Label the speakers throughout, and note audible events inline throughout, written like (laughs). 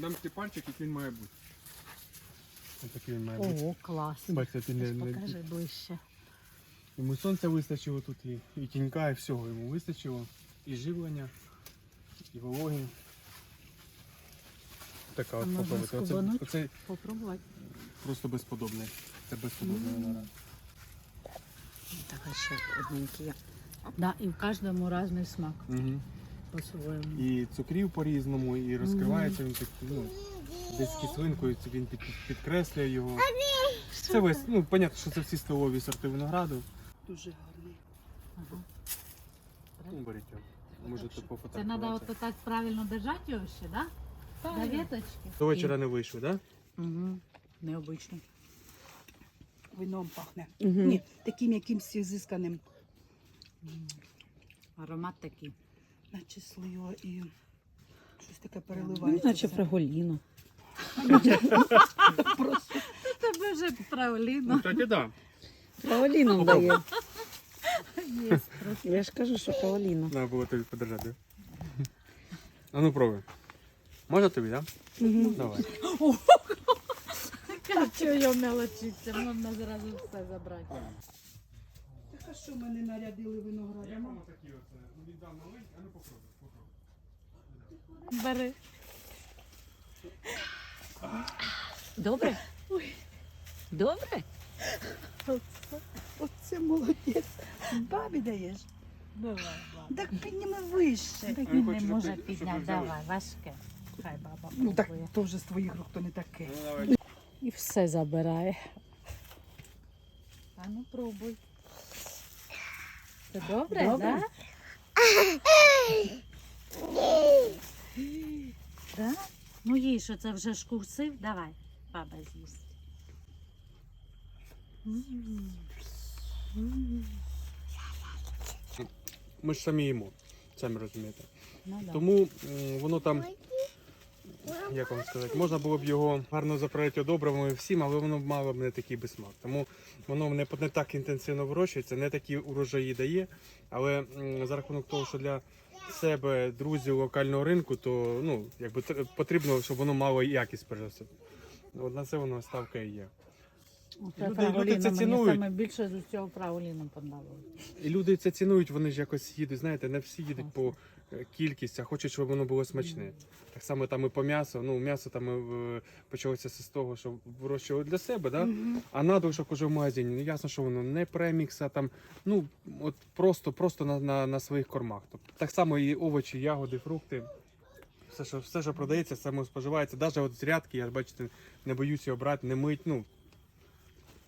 Speaker 1: дам тобі пальчик, як він має бути. Ось такий він має бути.
Speaker 2: Ого, класно.
Speaker 1: Бачите, ти не, не,
Speaker 2: Покажи ближче.
Speaker 1: йому сонця вистачило тут, і, і тінька, і всього йому вистачило. І живлення, і вологи. Така
Speaker 2: А
Speaker 1: от
Speaker 2: можна
Speaker 1: попробуйте. Оце,
Speaker 2: скубануть?
Speaker 1: оце
Speaker 2: Попробувати.
Speaker 1: просто безподобний. Це безподобний
Speaker 2: Мгм.
Speaker 1: виноград.
Speaker 2: Так, ще одненький є. Да, і в кожному різний смак
Speaker 1: Угу.
Speaker 2: По-своєму.
Speaker 1: І цукрів по-різному, і розкривається він під, ну, десь кислинкою, це він під, підкреслює його. Це весь, ну, понятно, що це всі столові сорти винограду.
Speaker 3: Дуже гарний.
Speaker 2: Ага.
Speaker 1: Ну, беріть його. Можете
Speaker 2: Це треба
Speaker 1: пофотографувати.
Speaker 2: от так правильно держати його ще, да? До веточки.
Speaker 1: До вечора не вийшов, так? Да?
Speaker 2: Угу. Необично.
Speaker 3: Вином пахне.
Speaker 2: Угу.
Speaker 3: Ні, таким якимсь зисканим,
Speaker 2: Аромат такий.
Speaker 3: Наче слива і щось таке
Speaker 2: Ну,
Speaker 3: переливається.
Speaker 2: наче
Speaker 3: все.
Speaker 2: фраголіно.
Speaker 3: Просто
Speaker 2: Тебе вже правильно.
Speaker 1: Ну, кстати, да.
Speaker 4: Паоліном дає.
Speaker 2: Є просто.
Speaker 4: Я ж кажу, що паоліно.
Speaker 1: Треба було тобі подержати. А ну пробуй. Можна тобі, так? Давай.
Speaker 2: Чого я мелочиться? Можна зразу все забрати.
Speaker 3: Що мене нарядили виноградом?
Speaker 1: такі оце. Віддам маленький, а ну попробуй.
Speaker 2: Бери. Добре? Добре?
Speaker 3: Оце молодець. Бабі даєш.
Speaker 2: Давай, баба.
Speaker 3: Так підніми вище.
Speaker 2: Так він не може
Speaker 1: щоб
Speaker 2: підняти. Давай, важке. Хай баба
Speaker 3: Ну так
Speaker 2: пробує.
Speaker 3: теж з твоїх рук то не таке.
Speaker 1: Ну, давай.
Speaker 2: І все забирає. А ну пробуй. Це добре,
Speaker 3: Добре.
Speaker 2: так? Да? Ну їй, що це вже ж курсив, давай, баба з'їсть.
Speaker 1: Ми ж самі їмо, самі розумієте.
Speaker 2: Ну, да.
Speaker 1: Тому м, воно там, як вам сказати, можна було б його гарно заправити добривами всім, але воно мало б не такий безсмак. Тому воно не, не так інтенсивно вирощується, не такі урожаї дає. Але за рахунок того, що для себе друзів локального ринку, то ну, якби, потрібно, щоб воно мало якість все. От на це воно ставка і є.
Speaker 2: Це
Speaker 1: люди- люди це
Speaker 2: мені саме більше з усього фраголіну подобалося.
Speaker 1: І люди це цінують, вони ж якось їдуть, знаєте, не всі їдуть по кількість, а хочуть, щоб воно було смачне. Так само там і по м'ясу. Ну, м'ясо там е, почалося з того, що вирощували для себе, да? А надлишок уже в магазині. Ну, ясно, що воно не премікса, там, ну, от просто, просто на, на, на своїх кормах. Тобто, так само і овочі, ягоди, фрукти. Все, що, все, що продається, саме споживається. Навіть от з рядки, я ж бачите, не боюся його брати, не мить. Ну,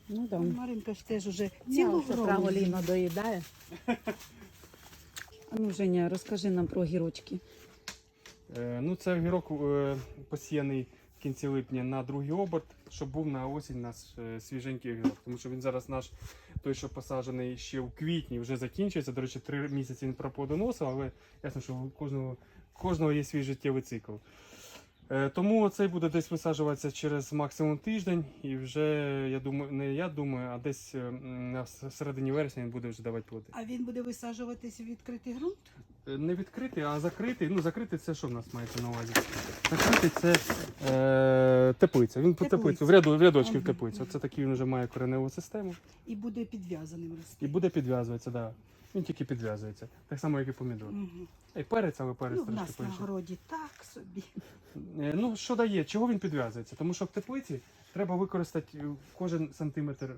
Speaker 4: Ну да.
Speaker 3: Маринка ж теж уже
Speaker 2: Цілу
Speaker 3: цілу
Speaker 2: фраголіну доїдає. (laughs)
Speaker 4: Ну, Женя, розкажи нам про гірочки.
Speaker 1: Е, Ну, це огірок е, посіяний в кінці липня на другий оберт, щоб був на осінь наш е, свіженький огірок. Тому що він зараз наш, той, що посаджений ще в квітні, вже закінчується. До речі, три місяці він проплодоносив, але ясно, що у кожного, кожного є свій життєвий цикл. Е, Тому цей буде десь висаджуватися через максимум тиждень, і вже я думаю, не я думаю, а десь е, на середині вересня він буде вже давати плоди.
Speaker 3: А він буде висаджуватися в відкритий ґрунт?
Speaker 1: Е, Не відкритий, а закритий. Ну, закритий це що в нас мається на увазі? Закритий це е, теплиця. Він по теплицю, в, ряду, в рядочки в теплицю. Оце такий він вже має кореневу систему
Speaker 3: І буде підв'язаним рости.
Speaker 1: і буде підв'язуватися, да. Він тільки підв'язується. Так само, як і помідор.
Speaker 3: Угу.
Speaker 1: І перець, але перець
Speaker 3: Ну,
Speaker 1: трошки
Speaker 3: нас на городі так собі.
Speaker 1: Е, Ну, що дає? Чого він підв'язується? Тому що в теплиці треба використати е, кожен сантиметр е,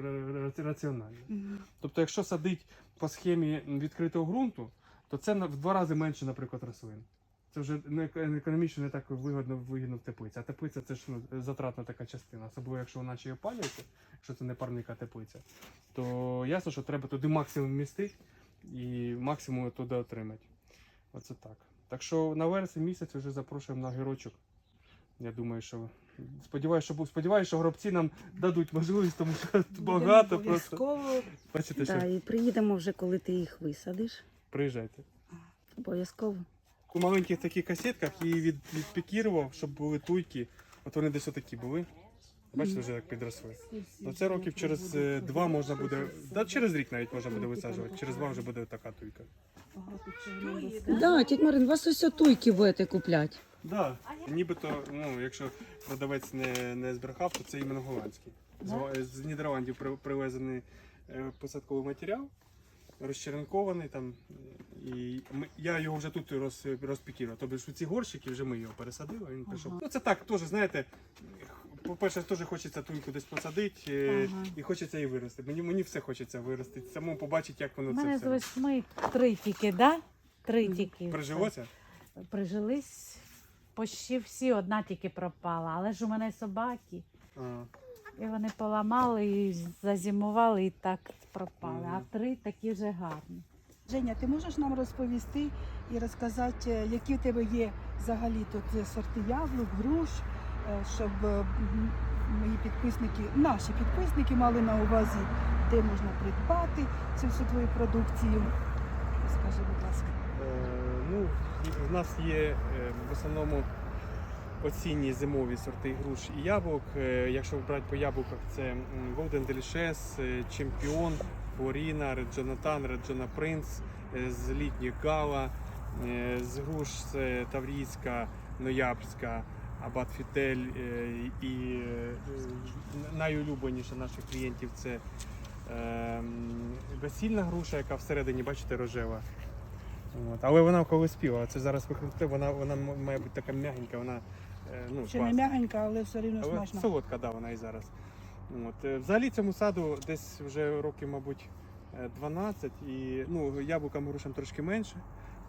Speaker 1: ра- ра- раціонально.
Speaker 3: Угу.
Speaker 1: Тобто, якщо садить по схемі відкритого ґрунту, то це в два рази менше, наприклад, рослин. Це вже не економічно не так вигодно вигідно в теплиці. А теплиця це ж ну, затратна така частина, особливо якщо вона ще й опалюється, якщо це не парника теплиця, то ясно, що треба туди максимум вмістити і максимум туди отримати. Оце так. Так що на вересень місяць вже запрошуємо на гірочок. Я думаю, що сподіваюся, що сподіваюся, що гробці нам дадуть можливість, тому що багато просто. Бачите, що
Speaker 4: і приїдемо вже, коли ти їх висадиш.
Speaker 1: приїжджайте.
Speaker 4: Обов'язково.
Speaker 1: У маленьких таких касетках її від, відпікірував, щоб були туйки. От вони десь отакі були. Бачите, вже як підросли. Ну це років через е, два можна буде, да, через рік навіть можна буде висаджувати. Через два вже буде така туйка.
Speaker 4: Да, тіть Марин, вас ось туйки будете куплять.
Speaker 1: Да. Нібито, ну, якщо продавець не, не збрехав, то це іменно голландський. З, з Нідерландів при- привезений е, посадковий матеріал, розчеренкований там. І ми, я його вже тут роз, розпікірував. Тобто ж ці горщики вже ми його пересадили, він пішов.
Speaker 2: Ага.
Speaker 1: Ну це так, теж, знаєте, по-перше, теж хочеться туйку десь посадити е,
Speaker 2: Ага.
Speaker 1: і хочеться її вирости. Мені, мені все хочеться виростити, самому побачити, як воно
Speaker 2: У
Speaker 1: це
Speaker 2: мене з
Speaker 1: все
Speaker 2: восьми три тільки, да? Три тільки.
Speaker 1: прижилося.
Speaker 2: Прижились. Почти всі, одна тільки пропала. Але ж у мене собаки.
Speaker 1: А.
Speaker 2: І вони поламали, і зазимували, і так пропали. А три такі вже гарні.
Speaker 3: Женя, ти можеш нам розповісти і розказати, е, які в тебе є взагалі тут е, сорти яблук, груш, е, щоб мої підписники, наші підписники мали на увазі, де можна придбати цю всю твою продукцію. Скажи, будь ласка.
Speaker 1: Е, ну, в нас є в основному осінні зимові сорти груш і яблук. Е, Якщо брати по яблуках, це Golden Delicious, е, Чемпіон, Флоріна, Jona Prince, е, з літніх Гала, е, з груш це Таврійська, Ноябрська, Абат Фітель і е, найулюбленіша наших клієнтів це ем, весільна груша, яка всередині, бачите, рожева. От. Але вона коли спіла, це зараз вихрусте, вона, вона має бути така м'ягенька, вона ну,
Speaker 3: Ще не
Speaker 1: класна.
Speaker 3: м'ягенька, але все рівно
Speaker 1: Але
Speaker 3: смачно.
Speaker 1: солодка, да, вона і зараз. От. е, Взагалі цьому саду десь вже років, мабуть, е, 12, і ну, яблукам грушам трошки менше,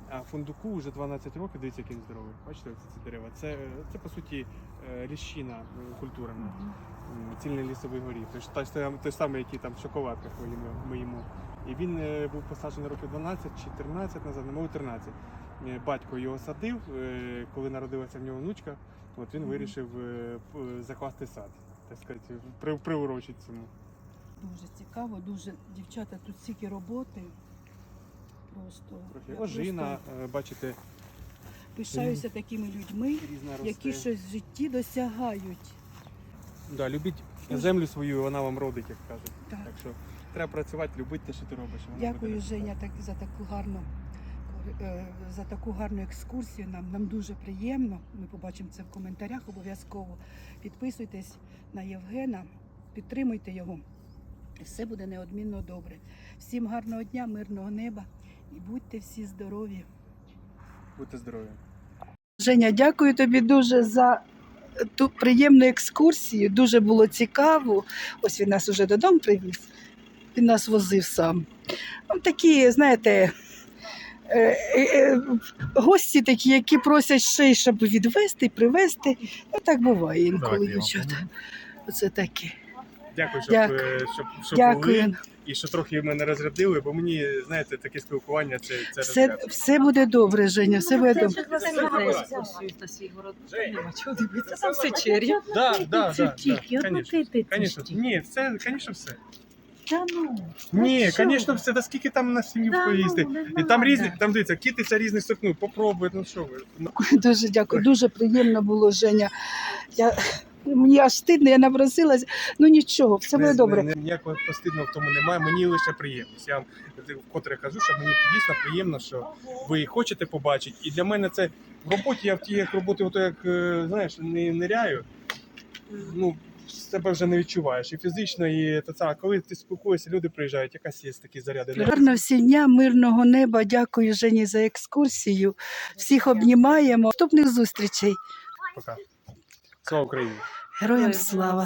Speaker 1: а фундуку вже 12 років, дивіться, який він здоровий. Бачите, оці ці дерева. Це, е, це по суті е, ліщина е, культурна, м, цільний лісовий горіх. Той, той, ж сам- той самий, який там в шоколадках ми їмо. ми їмо. І він е, був посаджений років 12 чи 13 назад, ну, мабуть, 13. Е, Батько його садив, е, коли народилася в нього внучка. От він вирішив е, закласти сад, так сказати, при, приурочити цьому.
Speaker 3: Дуже цікаво, дуже дівчата, тут стільки роботи. Просто
Speaker 1: Трохи ожина,
Speaker 3: просто
Speaker 1: бачите,
Speaker 3: пишаюся такими людьми, які щось в житті досягають.
Speaker 1: Да, любіть землю свою, вона вам родить, як кажуть.
Speaker 3: Так.
Speaker 1: Так що треба працювати, любити те, що ти робиш.
Speaker 3: Дякую, Женя, так за таку гарну за таку гарну екскурсію. Нам нам дуже приємно. Ми побачимо це в коментарях обов'язково. Підписуйтесь на Євгена, підтримуйте його. І все буде неодмінно добре. Всім гарного дня, мирного неба і будьте всі здорові.
Speaker 1: Будьте здорові.
Speaker 3: Женя, дякую тобі дуже за ту приємну екскурсію. Дуже було цікаво. Ось він нас уже додому привіз. Він нас возив сам. Ну, такі, знаєте, е, е, е, гості такі, які просять ще й, щоб відвезти, привезти. Ну, так буває інколи, дівчата. Оце таке.
Speaker 1: Дякую, щоб,
Speaker 3: Дякую.
Speaker 1: е, щоб, щоб
Speaker 3: Дякую.
Speaker 1: були і що трохи мене розрядили, бо мені, знаєте, таке спілкування це, це
Speaker 3: Все,
Speaker 1: розряд.
Speaker 3: все буде добре, Женя, все буде добре.
Speaker 2: дивитися, там все черрі.
Speaker 1: Да, да, да, да, Конечно, ні, це, звісно, все.
Speaker 2: Та ну.
Speaker 1: Ні,
Speaker 2: що?
Speaker 1: звісно, все, та скільки там на сім'ю
Speaker 2: ну,
Speaker 1: поїсти.
Speaker 2: не
Speaker 1: І там
Speaker 2: надо.
Speaker 1: різні, там дивіться, китиця різних сортів, ну попробуй, ну що ви. Ну,
Speaker 3: Дуже дякую, дуже приємно було, Женя. Я, мені аж стидно, я напросилась. Ну нічого, все буде
Speaker 1: не-
Speaker 3: добре.
Speaker 1: не- Ніякого постидного в тому немає. Мені лише приємність. Я вам вкотре кажу, що мені дійсно приємно, що ви хочете побачити. І для мене це в роботі, я в тій як роботи, ото як е, знаєш, не ниряю. Ну, себе вже не відчуваєш. І фізично, і це саме. Коли ти спілкуєшся, люди приїжджають, якась є такі заряди.
Speaker 3: Гарно всі дня, мирного неба. Дякую Жені за екскурсію. Всіх обнімаємо. Наступних зустрічей.
Speaker 1: Пока. Слава Україні!
Speaker 3: Героям слава!